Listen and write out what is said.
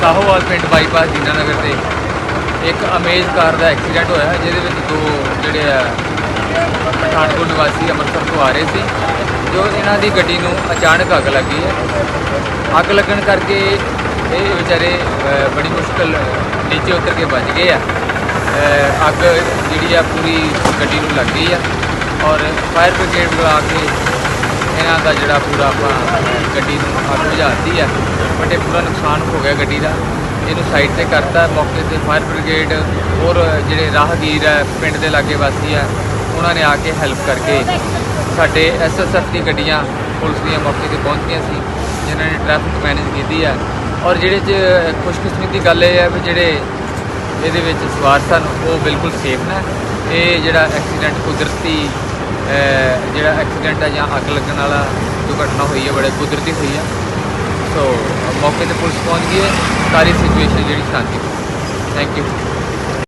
ਸ਼ਾਹੋਵਾਲ ਪਿੰਡ ਬਾਈਪਾਸ ਦੀਨਾਨਗਰ ਤੇ ਇੱਕ ਅਮੇਜ਼ ਕਾਰ ਦਾ ਐਕਸੀਡੈਂਟ ਹੋਇਆ ਜਿਹਦੇ ਵਿੱਚ ਦੋ ਜਿਹੜੇ ਆ, ਪਠਾਨਕੋਟ ਨਿਵਾਸੀ ਅੰਮ੍ਰਿਤਸਰ ਤੋਂ ਆ ਰਹੇ ਸੀ, ਜੋ ਇਹਨਾਂ ਦੀ ਗੱਡੀ ਨੂੰ ਅਚਾਨਕ ਅੱਗ ਲੱਗੀ ਹੈ। ਅੱਗ ਲੱਗਣ ਕਰਕੇ ਇਹ ਵਿਚਾਰੇ ਬੜੀ ਮੁਸ਼ਕਲ ਨੀਚੇ ਉਤਰ ਕੇ ਬਚ ਗਏ ਆ। ਅੱਗ ਜਿਹੜੀ ਆ ਪੂਰੀ ਗੱਡੀ ਨੂੰ ਲੱਗ ਗਈ ਆ। ਔਰ ਫਾਇਰ ਬ੍ਰਿਗੇਡ ਬੁਲਾ ਕੇ ਇਹਨਾਂ ਦਾ ਜਿਹੜਾ ਪੂਰਾ ਆਪਾਂ ਗੱਡੀ ਨੂੰ ਅੱਗ ਬੁਝਾਤੀ ਹੈ ਬਟ ਇਹ ਪੂਰਾ ਨੁਕਸਾਨ ਹੋ ਗਿਆ ਗੱਡੀ ਦਾ। ਇਹਨੂੰ ਸਾਈਡ ਤੇ ਕਰਤਾ, ਮੌਕੇ ਤੇ ਫਾਇਰ ਬ੍ਰਿਗੇਡ ਔਰ ਜਿਹੜੇ ਰਾਹਗੀਰ ਹੈ ਪਿੰਡ ਦੇ ਲਾਗੇ ਵਾਸੀ ਹੈ ਉਹਨਾਂ ਨੇ ਆ ਕੇ ਹੈਲਪ ਕਰਕੇ ਸਾਡੇ ਐਸਐਸਐਫ ਦੀ ਗੱਡੀਆਂ ਪੁਲਿਸ ਦੀਆਂ ਮੌਕੇ ਤੇ ਪਹੁੰਚੀਆਂ ਸੀ, ਜਿਨ੍ਹਾਂ ਨੇ ਟ੍ਰੈਫਿਕ ਮੈਨੇਜ ਕੀਤੀ ਹੈ ਔਰ ਜਿਹੜੇ ਚ ਖੁਸ਼ਕਿਸਮਤੀ ਦੀ ਗੱਲ ਇਹ ਹੈ ਵੀ ਜਿਹੜੇ ਇਹਦੇ ਵਿੱਚ ਸਵਾਰ ਸਨ, ਉਹ ਬਿਲਕੁਲ ਸੇਫ ਨੇ। ਇਹ ਜਿਹੜਾ ਐਕਸੀਡੈਂਟ ਕੁਦਰਤੀ ਜਿਹੜਾ ਐਕਸੀਡੈਂਟ ਹੈ ਜਾਂ ਅੱਗ ਲੱਗਣ ਵਾਲਾ ਦੁਰਘਟਨਾ ਹੋਈ ਹੈ ਬੜੇ ਕੁਦਰਤੀ ਹੋਈ ਹੈ ਸੋ ਮੌਕੇ ਤੇ ਪੁਲਿਸ ਪਹੁੰਚ ਗਈ ਹੈ। ਸਾਰੀ ਸਿਚੁਏਸ਼ਨ ਜਿਹੜੀ ਸ਼ਾਂਤੀ ਥੈਂਕ ਯੂ